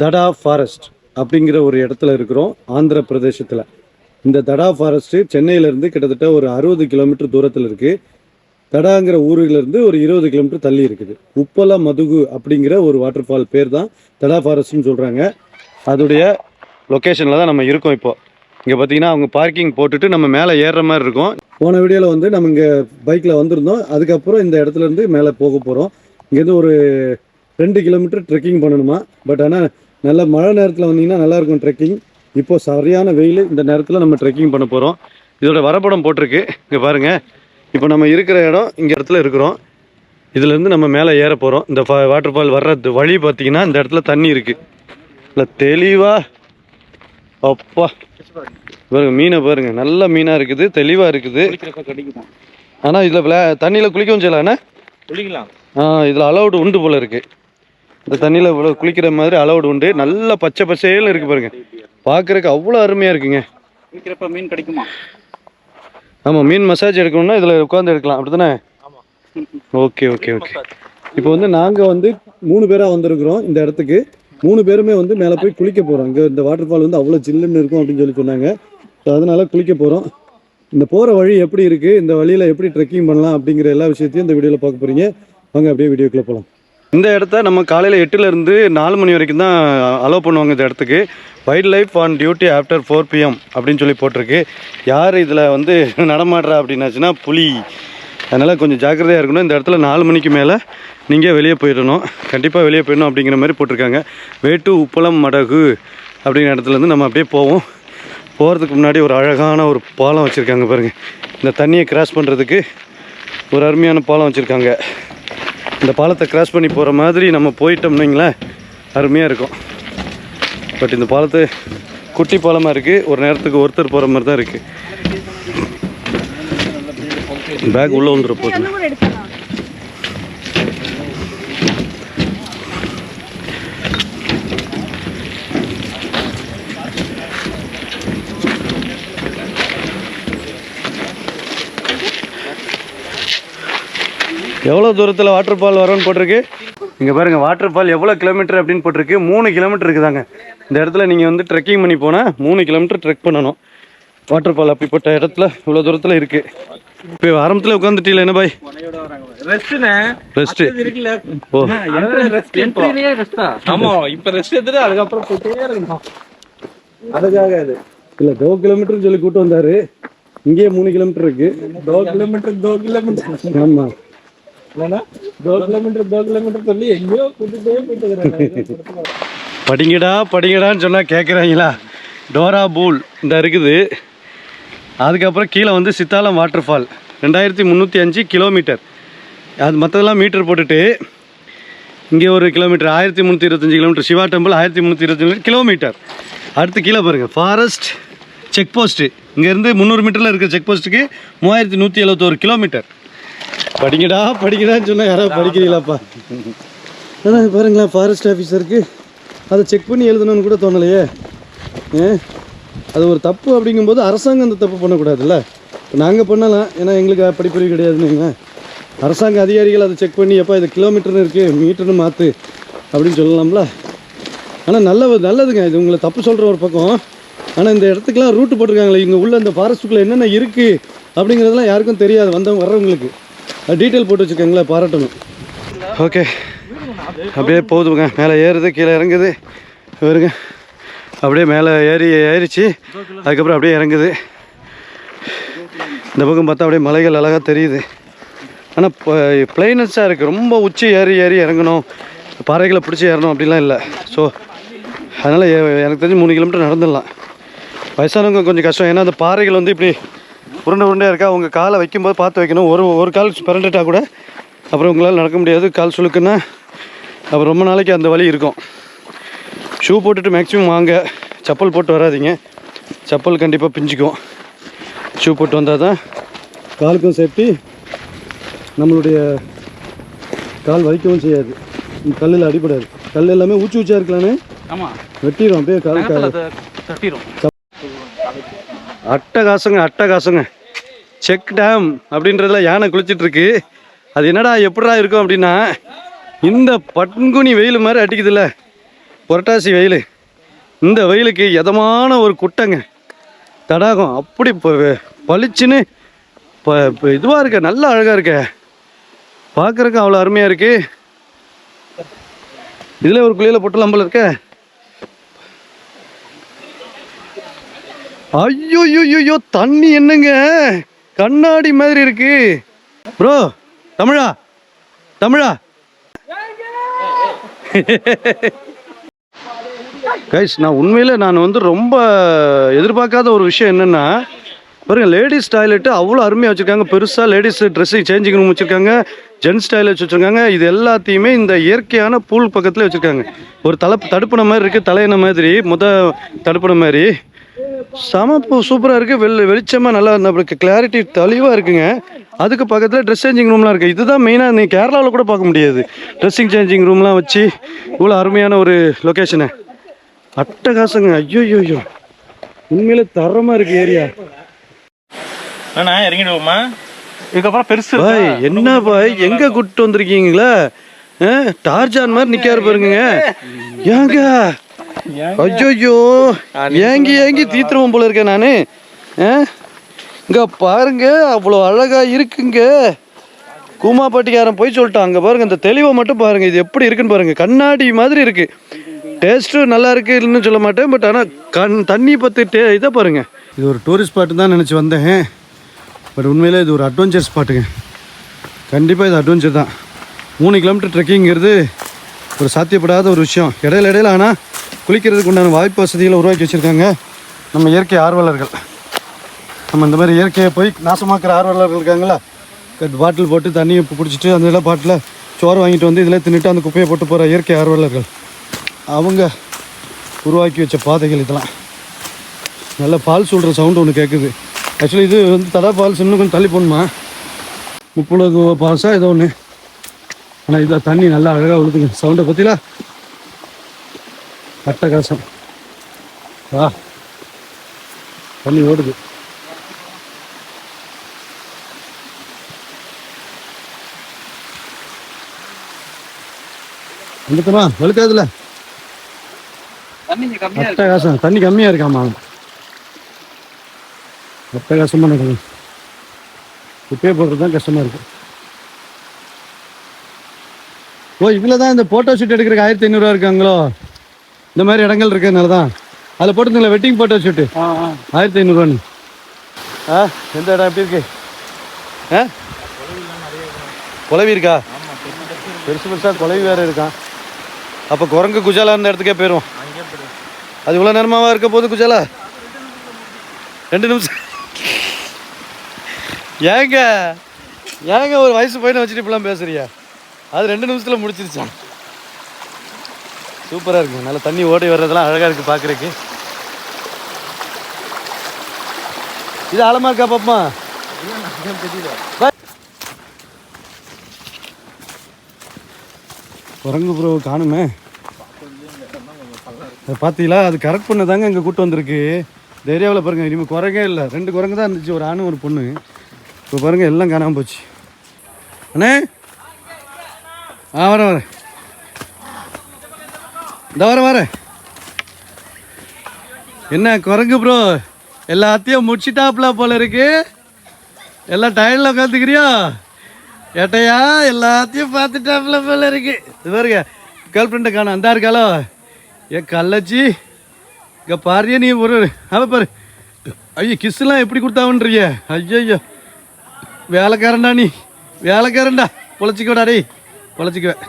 தடா forest அப்படிங்கிற ஒரு இடத்துல இருக்கிறோம் ஆந்திர பிரதேசத்தில். இந்த தடா ஃபாரஸ்ட்டு சென்னையிலேருந்து கிட்டத்தட்ட ஒரு அறுபது கிலோமீட்டர் தூரத்தில் இருக்குது தடாங்கிற ஊரிலேருந்து ஒரு இருபது கிலோமீட்டர் தள்ளி இருக்குது. உப்பல மதுகு அப்படிங்கிற ஒரு வாட்டர் ஃபால் பேர் தான் தடா ஃபாரஸ்ட்னு சொல்கிறாங்க அதோடைய லொக்கேஷனில் தான் நம்ம இருக்கோம் இப்போது இங்கே பார்த்தீங்கன்னா அவங்க பார்க்கிங் போட்டுட்டு நம்ம மேலே ஏறுற மாதிரி இருக்கும். போன வீடியோவில் வந்து நம்ம இங்கே பைக்கில் வந்திருந்தோம். அதுக்கப்புறம் இந்த இடத்துல இருந்து மேலே போக போகிறோம் இங்கேருந்து ஒரு ரெண்டு கிலோமீட்டர் ட்ரெக்கிங் பண்ணணுமா? பட் ஆனால் நல்ல மழை நேரத்தில் வந்தீங்கன்னா நல்லா இருக்கும் ட்ரெக்கிங் இப்போ சரியான வெயில் இந்த நேரத்தில் நம்ம ட்ரெக்கிங் பண்ண போகிறோம் இதோட வரப்படம் போட்டிருக்கு. இங்கே பாருங்கள் இப்போ நம்ம இருக்கிற இடம் இங்கே இடத்துல இருக்கிறோம். இதுலேருந்து நம்ம மேலே ஏற போகிறோம் இந்த வாட்டர் ஃபால் வர்றது வழி பார்த்தீங்கன்னா இந்த இடத்துல தண்ணி இருக்குது இல்லை தெளிவாக அப்பா. பாருங்க மீனை பாருங்க. நல்ல மீனாக இருக்குது. தெளிவாக இருக்குது. ஆனால் இதில் தண்ணியில் குளிக்கவும் செய்யலாண்ணே குளிக்கலாம். ஆ இதில் அலௌடு உண்டு போல இருக்கு. இந்த தண்ணியில் இவ்வளோ குளிக்கிற மாதிரி அலௌடு உண்டு. நல்ல பச்சை பசேல்னு இருக்கு பாருங்க. பார்க்கறதுக்கு அவ்வளோ அருமையாக இருக்குங்க. குளிக்கிறப்ப மீன் கிடைக்குமா? ஆமாம் மீன் மசாஜ் எடுக்கணும்னா இதில் உட்காந்து எடுக்கலாம். அப்படிதானே ஆமா. ஓகே ஓகே ஓகே இப்போ வந்து நாங்கள் வந்து மூணு பேராக வந்திருக்கிறோம் இந்த இடத்துக்கு. மூணு பேருமே வந்து மேலே போய் குளிக்க போகிறோம் இங்கே இந்த வாட்டர் ஃபால் வந்து அவ்வளோ ஜில்லுன்னு இருக்கும் அப்படின்னு சொல்லி சொன்னாங்க. ஸோ அதனால குளிக்க போகிறோம் இந்த போகிற வழி எப்படி இருக்குது இந்த வழியில் எப்படி ட்ரெக்கிங் பண்ணலாம் அப்படிங்கிற எல்லா விஷயத்தையும் இந்த வீடியோவில் பார்க்க போகிறீங்க வாங்க அப்படியே வீடியோக்குள்ளே போகலாம் இந்த இடத்த நம்ம காலையில் எட்டுலேருந்து நாலு மணி வரைக்கும் தான் அலோவ் பண்ணுவாங்க இந்த இடத்துக்கு. Wild life on duty after four PM அப்படின்னு சொல்லி போட்டிருக்கு. யார் இதில் வந்து நடமாடுறா அப்படின்னாச்சுன்னா புலி. அதனால் கொஞ்சம் ஜாக்கிரதையாக இருக்கணும். இந்த இடத்துல நாலு மணிக்கு மேலே நீங்கள் வெளியே போயிடணும். கண்டிப்பாக வெளியே போயிடணும் அப்படிங்கிற மாதிரி போட்டிருக்காங்க. வேட்டு உப்பளம் மடகு அப்படிங்கிற இடத்துலேருந்து நம்ம அப்படியே போவோம். போகிறதுக்கு முன்னாடி ஒரு அழகான ஒரு பாலம் வச்சுருக்காங்க பாருங்கள் இந்த தண்ணியை கிராஸ் பண்ணுறதுக்கு ஒரு அருமையான பாலம் வச்சுருக்காங்க. இந்த பாலத்தை கிராஸ் பண்ணி போகிற மாதிரி நம்ம போயிட்டோம்னீங்களேன் அருமையாக இருக்கும். பட் இந்த பாலத்து குட்டி பாலமாக இருக்குது ஒரு நேரத்துக்கு ஒருத்தர் போகிற மாதிரி தான் இருக்குது பேக் உள்ளே வந்துட போகுது எவ்வளோ தூரத்தில் வாட்டர் ஃபால் வரும்னு போட்டிருக்கு? இங்கே பாருங்கள் வாட்டர் ஃபால் எவ்வளோ கிலோமீட்டர் அப்படின்னு போட்டிருக்கு? மூணு கிலோமீட்டர் இருக்குதாங்க. இந்த இடத்துல நீங்கள் வந்து ட்ரெக்கிங் பண்ணி போனால் மூணு கிலோமீட்டர் ட்ரெக் பண்ணணும். வாட்டர் ஃபால் அப்படிப்பட்ட இடத்துல இவ்வளோ தூரத்தில் இருக்குது இப்போ ஆரம்பத்தில் உட்காந்துட்டீங்களா என்ன பாய்? ரெஸ்ட் ஓ. ஆமாம் இப்போ. ரெஸ்ட் எடுத்துட்டு அதுக்கப்புறம் அதுக்காக அது. இல்லை டோ கிலோமீட்டர்னு சொல்லி கூப்பிட்டு வந்தாரு. இங்கேயே மூணு கிலோமீட்டர் இருக்கு. டோ கிலோமீட்டர் டோ கிலோமீட்டர் ஆமாம் என்னன்னா படிங்கடா படிங்கடான்னு சொன்னால் கேட்குறாங்களா டோரா பூல் இந்த இருக்குது. அதுக்கப்புறம் கீழே வந்து சித்தாலம் வாட்டர் ஃபால் ரெண்டாயிரத்தி முந்நூற்றி அஞ்சு கிலோமீட்டர் அது மற்றதெல்லாம் மீட்டர் போட்டுட்டு இங்கே ஒரு கிலோமீட்டர் ஆயிரத்தி முந்நூற்றி இருபத்தஞ்சி கிலோமீட்டர் சிவா டெம்பிள் ஆயிரத்தி முந்நூற்றி இருபத்தஞ்சி கிலோமீட்டர் அடுத்து கீழே பாருங்கள் ஃபாரஸ்ட் செக் போஸ்ட்டு இங்கேருந்து முந்நூறு மீட்டரில் இருக்கிற செக் போஸ்ட்டுக்கு மூவாயிரத்தி நூற்றி எழுபத்தோரு கிலோமீட்டர் படிங்கடா படிக்கடான்னு சொன்னால் யாராவது படிக்கிறீங்களாப்பா? அதான் பாருங்களேன் ஃபாரஸ்ட் ஆஃபீஸருக்கு அதை செக் பண்ணி எழுதணும்னு கூட தோணலையே. அது ஒரு தப்பு அப்படிங்கும்போது அரசாங்கம் அந்த தப்பு பண்ணக்கூடாதுல்ல? இப்போ நாங்கள் பண்ணலாம் ஏன்னா எங்களுக்கு படிப்பறிவு கிடையாதுன்னு அரசாங்க அதிகாரிகள் அதை செக் பண்ணி எப்போ இது கிலோமீட்டர்னு இருக்குது மீட்டர்னு மாற்று அப்படின்னு சொல்லலாம்ல. ஆனால் நல்ல நல்லதுங்க இது உங்களை தப்பு சொல்கிற ஒரு பக்கம். ஆனால் இந்த இடத்துக்குலாம் ரூட்டு போட்டிருக்காங்களே இங்கே உள்ள இந்த ஃபாரஸ்ட்டுக்குள்ளே என்னென்ன இருக்குது அப்படிங்கிறதெல்லாம் யாருக்கும் தெரியாது வந்தவங்க வர்றவங்களுக்கு. டீட்டெயில் போட்டு வச்சுக்கோங்களேன் பாராட்டணும். ஓகே அப்படியே போகுதுங்க. மேலே ஏறுது கீழே இறங்குது. வருங்க. அப்படியே மேலே ஏறி ஏறிச்சு. அதுக்கப்புறம் அப்படியே இறங்குது. இந்த பக்கம் பார்த்தா அப்படியே மலைகள் அழகாக தெரியுது. ஆனால் பிளைனஸாக இருக்குது ரொம்ப உச்சி ஏறி ஏறி இறங்கணும். பாறைகளை பிடிச்சி ஏறணும் அப்படிலாம் இல்லை. ஸோ அதனால் எனக்கு தெரிஞ்சு மூணு கிலோமீட்டர் நடந்துடலாம். வயசானவங்க கொஞ்சம் கஷ்டம். ஏன்னா அந்த பாறைகள் வந்து இப்படி உருண்டை உருண்டையாக இருக்கா? உங்கள் காலை வைக்கும்போது பார்த்து வைக்கணும். ஒரு ஒரு கால் பிறண்டுட்டா கூட அப்புறம் உங்களால் நடக்க முடியாது. கால் சுளுக்குன்னா அப்புறம் ரொம்ப நாளைக்கு அந்த வலி இருக்கும். ஷூ போட்டுட்டு மேக்ஸிமம் வாங்க. செப்பல் போட்டு வராதீங்க. செப்பல் கண்டிப்பாக பிஞ்சிக்கும். ஷூ போட்டு வந்தால் தான் காலுக்கும் சேஃப்டி. நம்மளுடைய கால் வலிக்கவும் செய்யாது. கல்லில் அடிபடாது. கல் எல்லாமே ஊச்சி ஊச்சியாக இருக்கலான்னு ஆமா. வெட்டிடும் அப்படியே கால் தட்டிரும். அட்டகாசங்க அட்டகாசங்க. செக் டேம் அப்படின்றதுல யானை குளிச்சிட்டு இருக்கு அது என்னடா எப்படா இருக்கும் அப்படின்னா இந்த பட்குனி வெயில் மாதிரி அடிக்குதுல்ல. புரட்டாசி வெயில். இந்த வெயிலுக்கு எதமான ஒரு குட்டைங்க. தடாகம் அப்படி பளிச்சுன்னு இப்போ இதுவாக இருக்க நல்ல அழகாக இருக்க. பார்க்குறக்கு அவ்வளோ அருமையாக இருக்குது இதில் ஒரு குழியில் போட்டு போல இருக்க. ஐயோ ஐயோ தண்ணி என்னங்க? கண்ணாடி மாதிரி இருக்கு. ப்ரோ தமிழா? தமிழா? கைஸ் நான் உண்மையில் நான் வந்து ரொம்ப எதிர்பார்க்காத ஒரு விஷயம் என்னென்னா பாருங்கள் லேடிஸ் டாய்லெட்டு அவ்வளோ அருமையாக வச்சுருக்காங்க. பெருசாக லேடிஸ் ட்ரெஸ்ஸிங் சேஞ்சிங் ரூம் வச்சுருக்காங்க. ஜென்ஸ் டாய்லெட் வச்சுருக்காங்க. இது எல்லாத்தையுமே இந்த இயற்கையான பூல் பக்கத்தில் வச்சுருக்காங்க. ஒரு தலை தடுப்பின மாதிரி இருக்குது தலையின மாதிரி. முத தடுப்பின மாதிரி. செம பூ சூப்பராக இருக்குது வெள் வெளிச்சமாக நல்லா நம்மளுக்கு கிளாரிட்டி தெளிவாக இருக்குங்க. அதுக்கு பக்கத்தில் ட்ரெஸ் சேஞ்சிங் ரூம்லாம் இருக்குது இதுதான் மெயினாக நீ கேரளாவில் கூட பார்க்க முடியாது. ட்ரெஸ்ஸிங் சேஞ்சிங் ரூம்லாம் வச்சு இவ்வளோ அருமையான ஒரு லொக்கேஷனு அட்டகாசங்க. ஐயோ ஐயோ உண்மையிலே தரமாக இருக்குது ஏரியா அண்ணா இறங்கிடுவோமா? இதுக்கப்புறம் பெருசு பாய் என்ன பாய்? எங்க கூட்டு வந்திருக்கீங்களா? டார்ஜான் மாதிரி நிக்காரு பாருங்க ஏங்க? ஐயோ ஏங்கி ஏங்கி தீத்துருவோம் போல இருக்கேன் நானு. ஆ? இங்க பாருங்க அவ்வளோ அழகா இருக்குங்க. கூமாப்பட்டிக்காரன் போய் சொல்லிட்டான். அங்க பாருங்க இந்த தெளிவை மட்டும் பாருங்க. இது எப்படி இருக்குன்னு பாருங்க. கண்ணாடி மாதிரி இருக்கு. டேஸ்ட்டும் நல்லா இருக்குன்னு சொல்ல மாட்டேன் பட் ஆனால் கண் தண்ணி பற்றி டே இதை பாருங்க. இது ஒரு டூரிஸ்ட் ஸ்பாட்டு தான் நினச்சி வந்தேன். பட் உண்மையிலே இது ஒரு அட்வென்ச்சர் ஸ்பாட்டுங்க கண்டிப்பாக இது அட்வென்ச்சர் தான். மூணு கிலோமீட்டர் ட்ரெக்கிங்கிறது ஒரு சாத்தியப்படாத ஒரு விஷயம். இடையில இடையில ஆனால் குளிக்கிறதுக்கு உண்டான வாய்ப்பு வசதிகளை உருவாக்கி வச்சுருக்காங்க நம்ம இயற்கை ஆர்வலர்கள். நம்ம இந்த மாதிரி இயற்கையை போய் நாசமாக்குற ஆர்வலர்கள் இருக்காங்களா பாட்டில் போட்டு தண்ணியை பிடிச்சிட்டு அந்த இதில் பாட்டில் சோறு வாங்கிட்டு வந்து இதில் தின்னுட்டு அந்த குப்பையை போட்டு போகிற இயற்கை ஆர்வலர்கள். அவங்க உருவாக்கி வச்ச பாதைகள் இதெல்லாம். நல்ல பால் சொல்கிற சவுண்டு ஒன்று கேட்குது ஆக்சுவலி இது வந்து தடா பால்ஸ் இன்னும் கொஞ்சம் தள்ளி போகணுமா முப்பது பால்ஸாக ஏதோ ஒன்று ஆனால் இதில் தண்ணி நல்லா அழகாக விழுதுங்க சவுண்டை பற்றிலாம் அட்டகாசம் வா. தண்ணி ஓடுது. வந்துட்டோமா? கம்மியா அட்டகாசம் தண்ணி கம்மியாக இருக்காமா அட்டகாசமாக நடக்குது குப்பையை போடுறது தான் கஷ்டமாக இருக்கு. ஓ இதில் தான் இந்த ஃபோட்டோ ஷூட் எடுக்கிறதுக்கு ஆயிரத்தி ஐநூறுரூவா இருக்காங்களோ? இந்த மாதிரி இடங்கள் இருக்கிறதுனால தான் அதில் போட்டுருந்தீங்களா? Wedding photo shoot? ஆயிரத்தி ஐநூறுரூவான்னு ஆ எந்த இடம்? எப்படி இருக்கு? ஆ? குலவி இருக்கா? பெருசு பெருசாக குலவி வேறு இருக்கான். அப்போ குரங்கு குஜாலா இருந்த இடத்துக்கே போயிடும் அது இவ்வளோ நேரமாவா இருக்க போகுது குஜாலா? ரெண்டு நிமிஷம். ஏங்க ஏங்க ஒரு வயசு பையனை வச்சுட்டு இப்படிலாம் பேசுறியா அது ரெண்டு நிமிஷத்தில் முடிச்சிருச்சான் சூப்பராக இருக்கு. நல்லா தண்ணி ஓடி வர்றதெல்லாம் அழகாக இருக்குது பார்க்குறக்கு இது ஆழமாக இருக்கா பாப்பா குரங்கு ப்ரோ காணுமே. பார்த்தீங்களா? அது கரெக்ட் பண்ண தாங்க இங்கே கூட்டு வந்திருக்கு. இந்த ஏரியாவில் பாருங்க இனிமேல் குரங்கே இல்லை. ரெண்டு குரங்கு தான் இருந்துச்சு. ஒரு ஆணு ஒரு பொண்ணு. இப்போ பாருங்க எல்லாம் காணாமல் போச்சு. அண்ணே. ஆ வரேன் வரேன் இந்த வரேன் வர. என்ன குரங்கு ப்ரோ எல்லாத்தையும் முடிச்சிட்டாப்ல போல இருக்கு. எல்லாம் டயர்டில் உட்காந்துக்கிறியா ஏட்டையா எல்லாத்தையும் பார்த்துட்டாப்ல போல இருக்கு. இது பாருங்க கேர்ள் ஃப்ரெண்டை காணும். அந்த இருக்காளோ? ஏ கள்ளச்சி. இங்கே பாரியா நீ ஒரு அவ பாரு. ஐயோ கிஸ்லாம் எப்படி கொடுத்தாவன்றிய ஐயோ ஐயோ வேலைக்காரன்டா நீ. வேலைக்காரன்டா. பொழைச்சிக்கோடா டேய். பொழைச்சிக்குவேன்.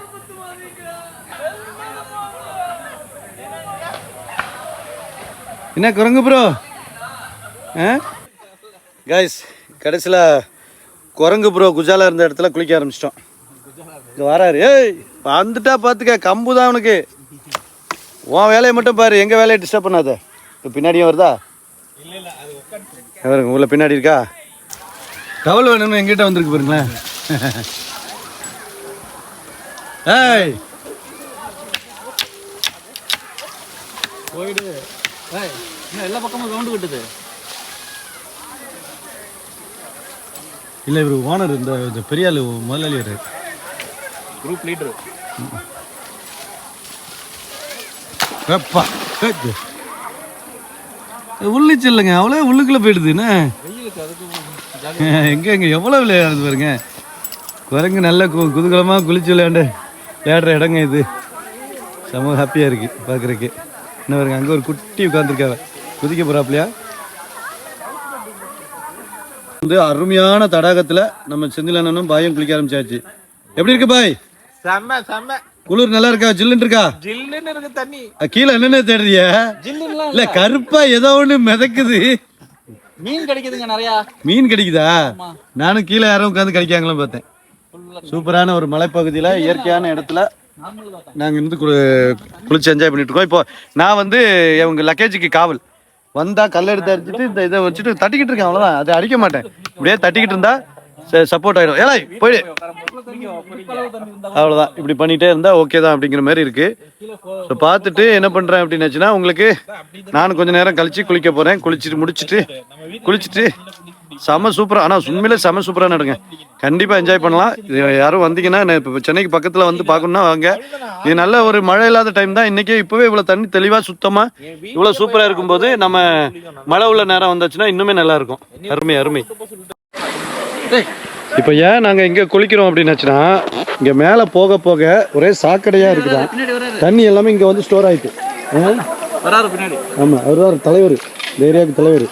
என்ன குரங்கு ப்ரோ ஆ? கைஸ் கடைசியில் குரங்கு ப்ரோ குஜாலா இருந்த இடத்துல குளிக்க ஆரம்பிச்சிட்டோம். இங்கே வராரு. ஏய் வந்துட்டா பார்த்துக்க கம்பு தான் அவனுக்கு உன் வேலையை மட்டும் பாரு எங்கள் வேலையை டிஸ்டர்ப் பண்ணாத? இப்போ பின்னாடியும் வருதா? பாருங்க உள்ள பின்னாடி இருக்கா? டவல் வேணும்னு எங்கிட்ட வந்திருக்கு பாருங்களேன். ஏய். போயிடு. எல்லா பக்கமும் சவுண்டு கட்டுது. இல்லை இவர் ஓனர் இந்த இந்த பெரிய ஆளு முதலாளி குரூப் லீடர் வெப்பா. உள்ளிச்சு இல்லைங்க அவ்வளோ உள்ளுக்குள்ளே போயிடுது என்ன? எங்க எங்க எவ்வளோ விளையாடுது பாருங்க. குரங்கு நல்ல கு குதூகலமாக குளிச்சு விளையாண்டு விளையாடுற இடங்க இது. செம ஹாப்பியாக இருக்கு பார்க்குறக்கு என்ன பாருங்க அங்கே ஒரு குட்டி உட்காந்துருக்காவ குதிக்க போகிறாப்லையா வந்து அருமையான தடாகத்தில் நம்ம செந்தில் அண்ணனும் பாயும் குளிக்க ஆரம்பிச்சாச்சு. எப்படி இருக்கு பாய்? செம்ம செம்ம. குளிர் நல்லா இருக்கா? ஜில்லுன்னு இருக்கா? ஜில்லுன்னு இருக்கு தண்ணி. கீழே என்னென்ன தேடுறிய? இல்ல கருப்பா ஏதோ ஒண்ணு மிதக்குது. மீன் கிடைக்குதுங்க நிறையா. மீன் கிடைக்குதா? நானும் கீழே யாரும் உட்காந்து கிடைக்காங்களும் பார்த்தேன். சூப்பரான ஒரு மலைப்பகுதியில் இயற்கையான இடத்துல நாங்கள் இருந்து குளி- குளிச்சு என்ஜாய் பண்ணிட்டு இருக்கோம். இப்போ நான் வந்து இவங்க லக்கேஜுக்கு காவல். வந்தால் கல் எடுத்து அடிச்சுட்டு இந்த இதை வச்சுட்டு தட்டிக்கிட்டு இருக்கேன் அவ்வளோதான் அதை அடிக்க மாட்டேன். இப்படியே தட்டிக்கிட்டு இருந்தா சப்போர்ட் ஆயிடும். ஏழாய் போயிடு. அவ்வளோதான் இப்படி பண்ணிட்டே இருந்தா ஓகே தான் அப்படிங்கிற மாதிரி இருக்கு. ஸோ பார்த்துட்டு என்ன பண்றேன் அப்படின்னாச்சுன்னா உங்களுக்கு நானும் கொஞ்ச நேரம் கழிச்சு குளிக்க போறேன். குளிச்சுட்டு முடிச்சிட்டு குளிச்சுட்டு செம சூப்பரா ஆனா உண்மையிலே செம சூப்பரா நடுங்க கண்டிப்பா என்ஜாய் பண்ணலாம். இது யாரும் வந்தீங்கன்னா நான் இப்போ சென்னைக்கு பக்கத்துல வந்து பார்க்கணும்னா வாங்க. இது நல்ல ஒரு மழை இல்லாத டைம் தான். இன்னைக்கே இப்பவே இவ்வளவு தண்ணி தெளிவா சுத்தமா இவ்வளவு சூப்பரா இருக்கும்போது நம்ம மழை உள்ள நேரம் வந்தாச்சுன்னா இன்னுமே நல்லா இருக்கும். அருமை அருமை. இப்போ ஏன் நாங்க இங்க குளிக்கிறோம் அப்படின்னாச்சுன்னா இங்க மேல போக போக ஒரே சாக்கடையா இருக்குதான் தண்ணி எல்லாமே இங்க வந்து ஸ்டோர் ஆயிட்டு. ஆமாம் அவர் தலைவர். இந்த ஏரியாவுக்கு தலைவர்.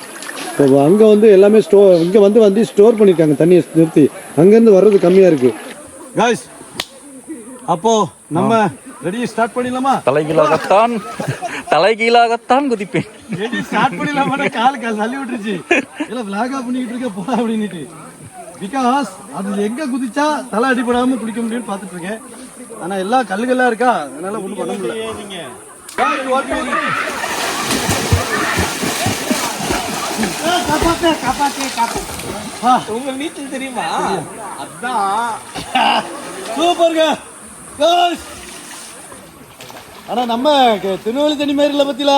அங்கே வந்து எல்லாமே ஸ்டோ இங்கே வந்து வந்து ஸ்டோர் பண்ணியிருக்காங்க தண்ணியை நிறுத்தி. அங்கேருந்து வர்றது கம்மியாக இருக்கு. காய்ஸ் அப்போ நம்ம ரெடி ஸ்டார்ட் பண்ணிடலாமா? தலைகீழாகத்தான் தலைகீழாகத்தான் குதிப்பேன். ரெடி ஸ்டார்ட் பண்ணிடலாமா கால் கால் தள்ளி விட்டுருச்சு. இல்லை விளாகா பண்ணிக்கிட்டு இருக்க போடா அப்படின்னுட்டு. பிகாஸ் அது எங்கே குதிச்சா தலை அடிபடாமல் குளிக்க முடியும்னு பார்த்துட்டு இருக்கேன். ஆனால் எல்லா கல்லுகள்லாம் இருக்கா? அதனால ஒன்றும் பண்ண முடியல. Guys, what do உங்க நீச்சல் தெரியுமா? அதான். சூப்பருங்க. ஆனா நம்ம திருநெல்வேலி தண்ணி மாதிரி இல்லை பத்தில?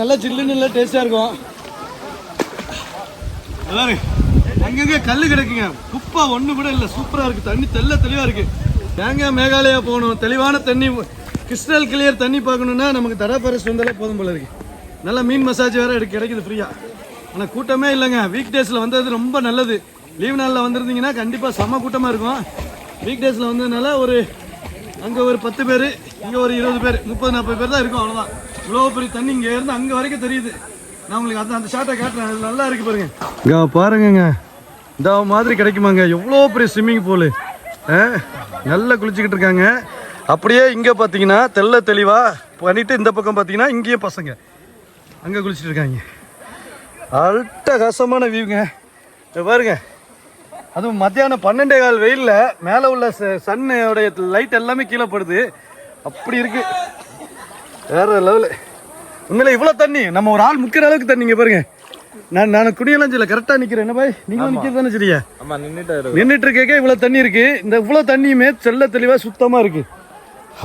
நல்லா சில்லுன்னு நல்லா டேஸ்டா இருக்கும். அங்கங்க கல்லு கிடக்குங்க. குப்பா ஒண்ணு கூட இல்லை. சூப்பரா இருக்கு. தண்ணி தெள்ள தெளிவா இருக்கு. தேங்காய் மேகாலயா போகணும். தெளிவான தண்ணி கிறிஸ்டல் கிளியர் தண்ணி பார்க்கணும்னா நமக்கு தடா ஃபாரஸ்ட் வந்தாலே போதும் போல இருக்கு. நல்ல மீன் மசாஜ் வேற எடுக்க கிடைக்குது ஃப்ரீயா ஆனா கூட்டமே இல்லைங்க. வீக் டேஸ்ல வந்தது ரொம்ப நல்லது. லீவ் நாளில் வந்திருந்தீங்கன்னா கண்டிப்பா செம கூட்டமா இருக்கும். வீக் டேஸ்ல வந்ததுனால ஒரு அங்க ஒரு பத்து பேர் இங்க ஒரு இருபது பேர் முப்பது நாற்பது பேர் தான் இருக்கும் அவ்வளவுதான். இவ்வளோ பெரிய தண்ணி இங்க இருந்து அங்க வரைக்கும் தெரியுது. நான் உங்களுக்கு அந்த அந்த ஷார்ட்டை காட்டுறேன். அது நல்லா இருக்கு பாருங்க. இங்க பாருங்கங்க. இந்த மாதிரி கிடைக்குமாங்க. எவ்வளோ பெரிய ஸ்விம்மிங் பூலு நல்லா குளிச்சுக்கிட்டு இருக்காங்க. அப்படியே இங்கே பார்த்தீங்கன்னா தெல்ல தெளிவாக பண்ணிட்டு இந்த பக்கம் பார்த்தீங்கன்னா இங்கேயும் பசங்க. அங்கே குளிச்சுட்டு இருக்காங்க. அல்ட்டகாசமான வியூங்க பாருங்க. அதுவும் மத்தியானம் பன்னெண்டே கால் வெயிலில் மேலே உள்ள சன்னுடைய லைட் எல்லாமே கீழே படுது. அப்படி இருக்கு. வேற லெவலு உண்மையில இவ்வளோ தண்ணி. நம்ம ஒரு ஆள் முக்கிற அளவுக்கு தண்ணி இங்க பாருங்க. நான் நான் குடியெல்லாம் சொல்ல கரெக்டாக நிற்கிறேன் என்ன பாய்? நீங்களும் நிற்கிறது தானே சரியா நின்றுட்டு இருக்கே இவ்வளோ தண்ணி இருக்கு. இந்த இவ்வளோ தண்ணியுமே செல்ல தெளிவாக சுத்தமாக இருக்கு.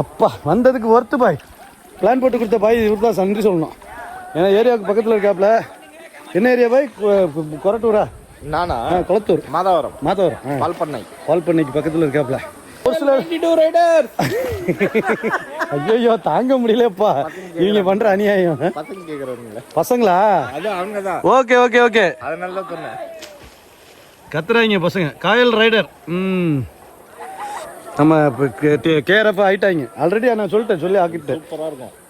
அப்பா வந்ததுக்கு ஒர்த்து பாய். பிளான் போட்டு கொடுத்த பாய் இவர் தான் நன்றி சொல்லணும். ஏன்னா ஏரியாவுக்கு பக்கத்தில் இருக்காப்ல. என்ன ஏரியா பாய்? கொரட்டூரா? நானா? குளத்தூர். மாதாவரம். மாதவரம் ஆ. பால் பண்ணை பால் பண்ணைக்கு பக்கத்தில் இருக்காப்ல. ஒரு சில ரைடர் ஐயோ தாங்க முடியலப்பா. இவங்க பண்ற அநியாயம். பசங்களா? Okay okay okay. அதனால தான் கத்துறாங்க பசங்க. காயல் ரைடர். ம். நம்ம இப்போ கேஆர்எஃப் ஆயிட்டாங்க. ஆல்ரெடி நான் சொல்லிட்டேன் சொல்லி ஆக்கிட்டேன்.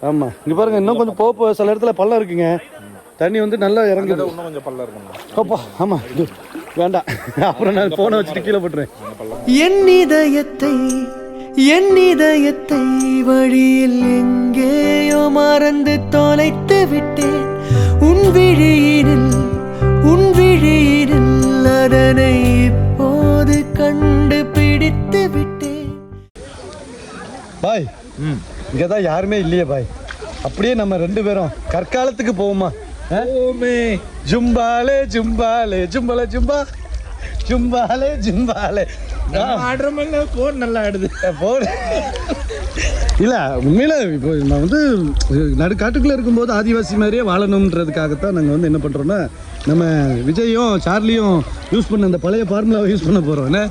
ஆமாம் இங்கே பாருங்க இன்னும் கொஞ்சம் போக போக சில இடத்துல பள்ளம் இருக்குங்க. தண்ணி வந்து நல்லா இறங்குது. இன்னும் கொஞ்சம் இருக்கும் ஆமாம் இது வேண்டாம். அப்புறம் நான் ஃபோனை வச்சுட்டு கீழே போட்டுறேன் என் இதயத்தை என் இதயத்தை வழியில் எங்கேயோ மறந்து தொலைத்து விட்டேன். உன் விழியினில் உன் விழியினில் அதனை இப்போது கண்டுபிடித்து விட்டேன். பாய் இங்கே தான் யாருமே இல்லையே பாய். அப்படியே நம்ம ரெண்டு பேரும் கற்காலத்துக்கு போவோமா? ஓமே ஜும்பாலே ஜும்பாலே ஜும்பல ஜும்பா. ஜும்பாலே ஜும்பாலே. ஆ, ஆடுற மாதிரி போன் நல்லா ஆடுது. போடு இல்ல உண்மையில இப்போ நான் வந்து நடுக்காட்டுக்குள்ள இருக்கும்போது ஆதிவாசி மாதிரியே வாழணுன்றதுக்காகத்தான் நாங்கள் வந்து என்ன பண்றோம்னா நம்ம விஜயும் சார்லியும் யூஸ் பண்ண அந்த பழைய ஃபார்முலாவை யூஸ் பண்ண போறோம். என்ன?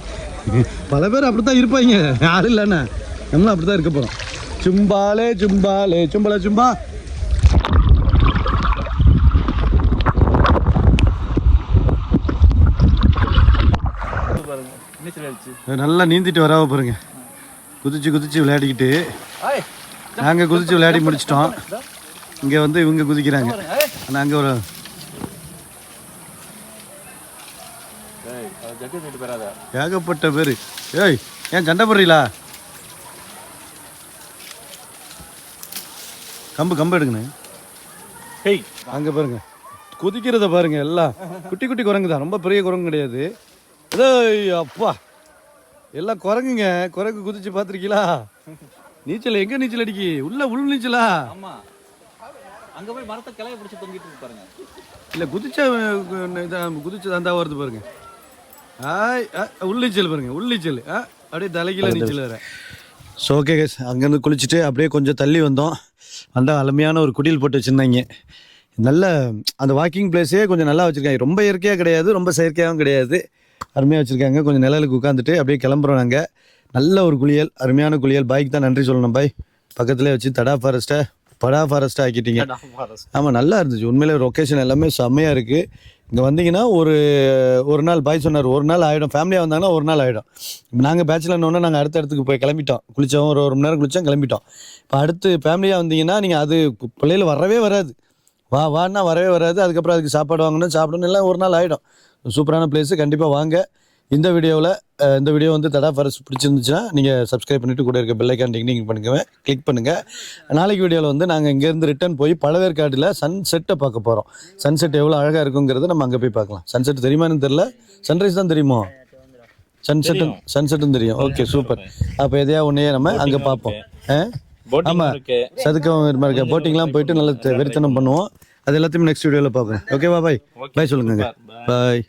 பல பேர் அப்படித்தான் இருப்பாங்க. யாரும் இல்லைண்ணா. நம்மளும் அப்படித்தான் இருக்க போறோம். ஜும்பாலே ஜும்பாலே ஜும்பல ஜும்பா பாருங்க. நீச்சல் அடிச்சு நல்லா நீந்திட்டு வராம பாருங்க. குதிச்சு குதிச்சு விளையாடிக்கிட்டு. நாங்கள் குதிச்சு விளையாடி முடிச்சிட்டோம். இங்கே வந்து இவங்க குதிக்கிறாங்க. ஆனால் அங்கே ஒரு ஏகப்பட்ட பேர். ஏய் ஏன் சண்டை போடுறீங்களா? கம்பு கம்பு எடுங்கண்ணே. ஹேய் அங்கே பாருங்க. குதிக்கிறத பாருங்க எல்லாம். குட்டி குட்டி குரங்கு தான். ரொம்ப பெரிய குரங்கு கிடையாது. ஏய் அப்பா. எல்லாம் குரங்குங்க. குரங்கு குதிச்சு பார்த்துருக்கீங்களா? நீச்சல் எங்க நீச்சல் அடிக்கி? உள்ள உள் நீச்சலா? ஆமா. அங்க போய் மரத்தை கிளைய பிடிச்சு தொங்கிட்டு இருக்கு பாருங்க. இல்லை குதிச்ச குதிச்சு அந்த வருது பாருங்க. ஆய் உள் நீச்சல் பாருங்க உள் நீச்சல். ஆ அப்படியே தலைகீழ நீச்சல் வேற. ஸோ ஓகே கேஸ் அங்கேருந்து குளிச்சுட்டு அப்படியே கொஞ்சம் தள்ளி வந்தோம். அந்த அருமையான ஒரு குடில் போட்டு வச்சுருந்தாங்க. நல்ல அந்த வாக்கிங் பிளேஸே கொஞ்சம் நல்லா வச்சுருக்காங்க. ரொம்ப இயற்கையாக கிடையாது ரொம்ப செயற்கையாகவும் கிடையாது. அருமையாக வச்சுருக்காங்க. கொஞ்சம் நிழலுக்கு உட்காந்துட்டு அப்படியே கிளம்புறோம் நாங்கள் நல்ல ஒரு குளியல் அருமையான குளியல். பைக் தான் நன்றி சொல்லணும் பாய். பக்கத்துலேயே வச்சு தடா ஃபாரஸ்ட்டை படா ஃபாரஸ்ட்டாக ஆக்கிட்டீங்க. ஆமாம் நல்லா இருந்துச்சு. உண்மையிலே லொக்கேஷன் எல்லாமே செம்மையாக இருக்குது இங்கே வந்தீங்கன்னா ஒரு ஒரு நாள் பாய் சொன்னார். ஒரு நாள் ஆகிடும் ஃபேமிலியாக வந்தாங்கன்னா ஒரு நாள் ஆகிடும் இப்போ நாங்கள் பேச்சுலர்னோடனே நாங்கள் அடுத்த இடத்துக்கு போய் கிளம்பிட்டோம். குளித்தோம் ஒரு ஒரு மணி நேரம் குளித்தோம் கிளம்பிட்டோம். இப்போ அடுத்து ஃபேமிலியாக வந்தீங்கன்னா நீங்கள் அது பிள்ளைகள் வரவே வராது. வா வான்னா வரவே வராது. அதுக்கப்புறம் அதுக்கு சாப்பாடு வாங்கணும் சாப்பிடணும் எல்லாம் ஒரு நாள் ஆகிடும் சூப்பரான பிளேஸு கண்டிப்பாக வாங்க. இந்த வீடியோவில் இந்த வீடியோ வந்து தடா ஃபாரஸ்ட் பிடிச்சிருந்துச்சுன்னா நீங்கள் சப்ஸ்கிரைப் பண்ணிவிட்டு கூட இருக்க பெல்லைக்கான் டிங்டிங் பண்ணுங்க. கிளிக் பண்ணுங்கள் நாளைக்கு வீடியோவில் வந்து நாங்கள் இங்கேருந்து ரிட்டர்ன் போய் பழவேற்காட்டில் சன் செட்டை பார்க்க போகிறோம் சன்செட் எவ்வளோ அழகாக இருக்குங்கிறத நம்ம அங்கே போய் பார்க்கலாம். சன்செட் தெரியுமான்னு தெரில சன்ரைஸ் தான் தெரியுமோ? சன்செட்டும் சன்செட்டும் தெரியும். ஓகே சூப்பர் அப்போ எதையா ஒன்றையே நம்ம அங்கே பார்ப்போம். ஆ போட்டிங் ஆமா. இருக்கு. சதுக்கம் மாதிரி போட்டிங்லாம் போயிட்டு நல்ல வெறித்தனம் பண்ணுவோம். அது எல்லாத்தையும் நெக்ஸ்ட் வீடியோவில் பார்ப்போம். ஓகேவா பாய் பாய் சொல்லுங்க பாய்